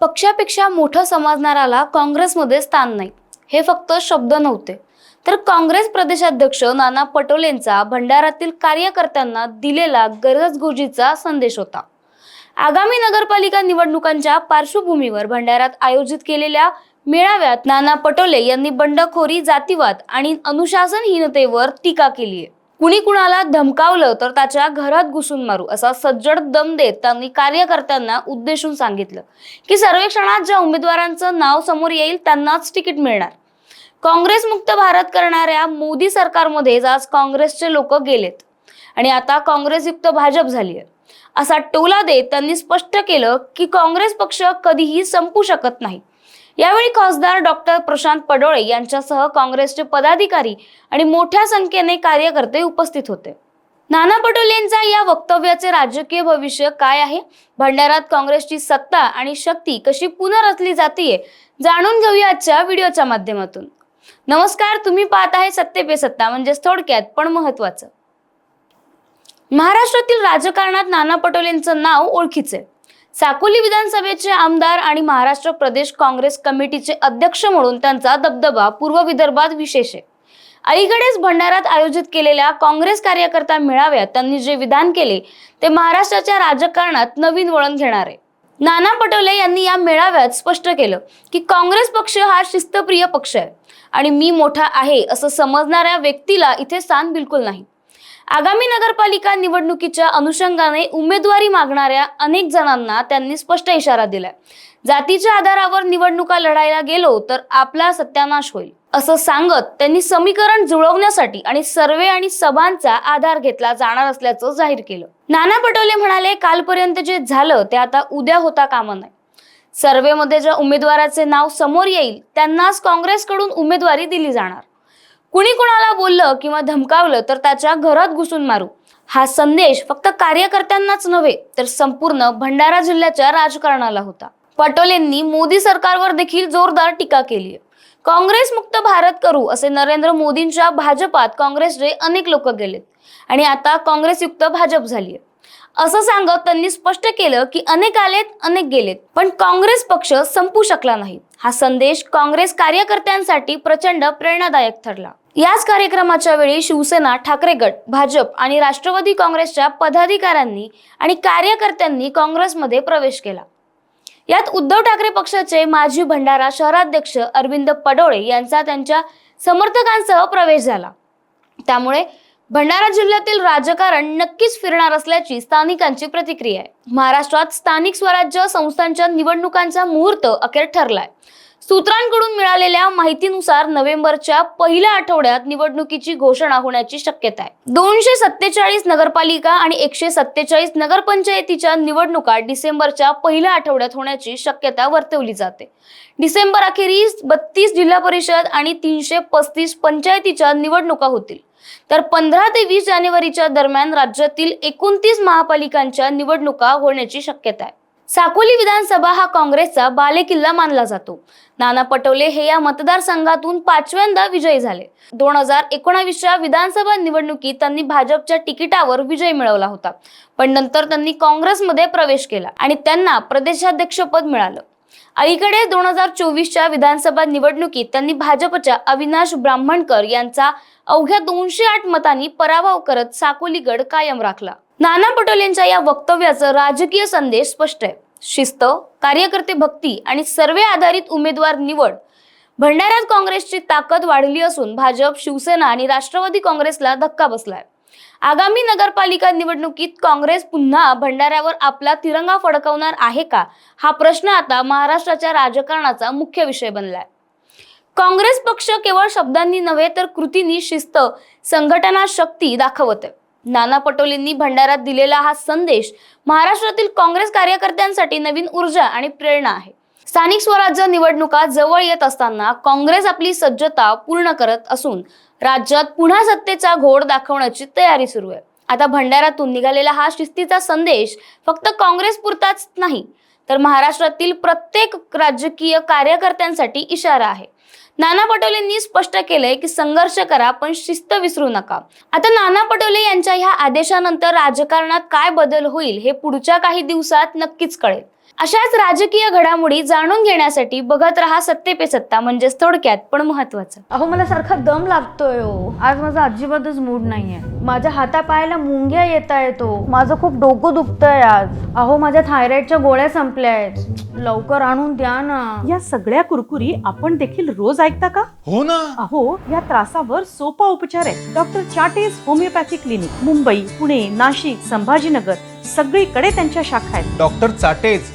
पक्षापेक्षा मोठं समजणाराला काँग्रेसमध्ये स्थान नाही. हे फक्त शब्द नव्हते. तर काँग्रेस प्रदेशाध्यक्ष नाना पटोलेंचा भंडारातील कार्यकर्त्यांना दिलेला गरजगोजीचा संदेश होता. आगामी नगरपालिका निवडणुकांच्या पार्श्वभूमीवर भंडाऱ्यात आयोजित केलेल्या मेळाव्यात नाना पटोले यांनी बंडखोरी जातीवाद आणि अनुशासनहीनतेवर टीका केली आहे कुणी कुणाला धमकावलं तर त्याच्या घरात घुसून मारू असा सज्जड दम देत त्यांनी कार्यकर्त्यांना उद्देशून सांगितलं की सर्वेक्षणात ज्या उमेदवारांचं नाव समोर येईल त्यांनाच तिकीट मिळणार. काँग्रेस मुक्त भारत करणाऱ्या मोदी सरकारमध्येच आज काँग्रेसचे लोक गेलेत आणि आता काँग्रेसयुक्त भाजप झाली आहे असा टोला देत त्यांनी स्पष्ट केलं की काँग्रेस पक्ष कधीही संपू शकत नाही. यावेळी खासदार डॉक्टर प्रशांत पडोळे यांच्यासह काँग्रेसचे पदाधिकारी आणि मोठ्या संख्येने कार्यकर्ते उपस्थित होते. नाना पटोलेंचा या वक्तव्याचे राजकीय भविष्य काय आहे? भंडारात काँग्रेसची सत्ता आणि शक्ती कशी पुनर्रचली जातीये? जाणून घेऊया आजच्या व्हिडिओच्या माध्यमातून. नमस्कार तुम्ही पाहत आहे सत्ते पे सत्ता म्हणजेच थोडक्यात पण महत्वाचं महाराष्ट्रातील राजकारणात नाना पटोलेंचं नाव ओळखीचे साकोली विधानसभेचे आमदार आणि महाराष्ट्र प्रदेश काँग्रेस कमिटीचे अध्यक्ष म्हणून त्यांचा दबदबा पूर्व विदर्भात विशेष आहे. अलीकडेच भंडारात आयोजित केलेल्या काँग्रेस कार्यकर्ता मेळाव्यात त्यांनी जे विधान केले ते महाराष्ट्राच्या राजकारणात नवीन वळण घेणार आहे. नाना पटोले यांनी या मेळाव्यात स्पष्ट केलं की काँग्रेस पक्ष हा शिस्तप्रिय पक्ष आहे आणि मी मोठा आहे असं समजणाऱ्या व्यक्तीला इथे स्थान बिलकुल नाही. आगामी नगरपालिका निवडणुकीच्या अनुषंगाने उमेदवारी मागणाऱ्या अनेक जणांना त्यांनी स्पष्ट इशारा दिलाय. जातीच्या आधारावर निवडणुका लढायला गेलो तर आपला सत्यानाश होईल. असं सांगत त्यांनी समीकरण जुळवण्यासाठी आणि सर्वे आणि सभांचा आधार घेतला जाणार असल्याचं जाहीर केलं. नाना पटोले म्हणाले कालपर्यंत जे झालं ते आता उद्या होता कामा नये. सर्वेमध्ये ज्या उमेदवाराचे नाव समोर येईल त्यांनाच काँग्रेसकडून उमेदवारी दिली जाणार. कुणी कुणाला बोललं किंवा धमकावलं तर त्याच्या घरात घुसून मारू. हा संदेश फक्त कार्यकर्त्यांनाच नव्हे तर संपूर्ण भंडारा जिल्ह्याच्या राजकारणाला होता. पटोलेंनी मोदी सरकारवर देखील जोरदार टीका केली आहे. काँग्रेस मुक्त भारत करू असे नरेंद्र मोदींच्या भाजपात काँग्रेसचे अनेक लोक गेलेत आणि आता काँग्रेसयुक्त भाजप झाली आहे. असं सांगत त्यांनी स्पष्ट केलं की अनेक आलेत अनेक गेलेत पण काँग्रेस पक्ष संपू शकला नाही. हा संदेश काँग्रेस कार्यकर्त्यांसाठी प्रचंड प्रेरणादायक ठरला. याच कार्यक्रमाच्या वेळी शिवसेना ठाकरे गट भाजप आणि राष्ट्रवादी काँग्रेसच्या पदाधिकाऱ्यांनी आणि कार्यकर्त्यांनी काँग्रेसमध्ये प्रवेश केला. यात उद्धव ठाकरे पक्षाचे माजी भंडारा शहराध्यक्ष अरविंद पडोळे यांचा त्यांच्या समर्थकांसह प्रवेश झाला. त्यामुळे भंडारा जिल्ह्यातील राजकारण नक्कीच फिरणार असल्याची स्थानिकांची प्रतिक्रिया आहे. महाराष्ट्रात स्थानिक स्वराज्य संस्थांच्या निवडणुकांचा मुहूर्त अखेर ठरलाय. सूत्रांकडून मिळालेल्या माहितीनुसार नोव्हेंबरच्या पहिल्या आठवड्यात निवडणुकीची घोषणा होण्याची शक्यता आहे. दोनशे सत्तेचाळीस नगरपालिका आणि एकशे सत्तेचाळीस नगरपंचायतीच्या निवडणुका डिसेंबरच्या पहिल्या आठवड्यात होण्याची शक्यता वर्तवली जाते. डिसेंबर अखेरीस बत्तीस जिल्हा परिषद आणि तीनशे पस्तीस पंचायतीच्या निवडणुका होतील. तर पंधरा ते वीस जानेवारीच्या दरम्यान राज्यातील एकोणतीस महापालिकांच्या निवडणुका होण्याची शक्यता आहे. साकोली विधानसभा हा काँग्रेसचा बालेकिल्ला मानला जातो. नाना पटोले हे या मतदारसंघातून पाचव्यांदा विजयी झाले. दोन हजार एकोणावीसच्या विधानसभा निवडणुकीत त्यांनी भाजपच्या तिकिटावर विजय मिळवला होता. पण नंतर त्यांनी काँग्रेसमध्ये प्रवेश केला आणि त्यांना प्रदेशाध्यक्षपद मिळालं. अलीकडे दोन हजार चोवीसच्या विधानसभा निवडणुकीत त्यांनी भाजपच्या अविनाश ब्राह्मणकर यांचा अवघ्या दोनशे आठ मतांनी पराभव करत साकोलीगड कायम राखला. नाना पटोलेंच्या या वक्तव्याचा राजकीय संदेश स्पष्ट आहे. शिस्त कार्यकर्ते भक्ती आणि सर्वे आधारित उमेदवार निवड भंडाऱ्यात काँग्रेसची ताकद वाढली असून भाजप शिवसेना आणि राष्ट्रवादी काँग्रेसला धक्का बसलाय. आगामी नगरपालिका निवडणुकीत काँग्रेस पुन्हा भंडाऱ्यावर आपला तिरंगा फडकवणार आहे का? हा प्रश्न आता महाराष्ट्राच्या राजकारणाचा मुख्य विषय बनलाय. काँग्रेस पक्ष केवळ शब्दांनी नव्हे तर कृतींनी शिस्त संघटना शक्ती दाखवत आहे नाना पटोलेंनी भंडाऱ्यात दिलेला हा संदेश महाराष्ट्रातील काँग्रेस कार्यकर्त्यांसाठी नवीन ऊर्जा आणि प्रेरणा आहे. स्थानिक स्वराज्य निवडणुका जवळ येत असताना काँग्रेस आपली सज्जता पूर्ण करत असून राज्यात पुन्हा सत्तेचा घोड दाखवण्याची तयारी सुरू आहे. आता भंडाऱ्यातून निघालेला हा शिस्तीचा संदेश फक्त काँग्रेस पुरताच नाही तर महाराष्ट्रातील प्रत्येक राजकीय कार्यकर्त्यांसाठी इशारा आहे. नाना पटोलेंनी स्पष्ट केलंय की संघर्ष करा पण शिस्त विसरू नका. आता नाना पटोले यांच्या ह्या आदेशानंतर राजकारणात काय बदल होईल हे पुढच्या काही दिवसात नक्कीच कळेल. अशाच राजकीय घडामोडी जाणून घेण्यासाठी बघत राहा सत्ते पे सत्ता म्हणजेच थोडक्यात पण महत्वाचं अहो मला सारखा दम लागतोय हो. आज माझा अजिबातच मूड नाहीये. माझ्या हातापायाला मुंग्या येत येतो. माझं खूप डोकं दुखतंय आज. अहो माझ्या थायरॉइडच्या गोळ्या संपल्या आहेत. लवकर आणून द्या ना. या सगळ्या कुरकुरी आपण देखील रोज ऐकता का? हो ना. अहो या त्रासावर सोपा उपचार आहे doctor Chate's homeopathy clinic Mumbai Pune Nashik Sambhajinagar सगळीकडे त्यांच्या शाखा आहेत. डॉक्टर चाटेज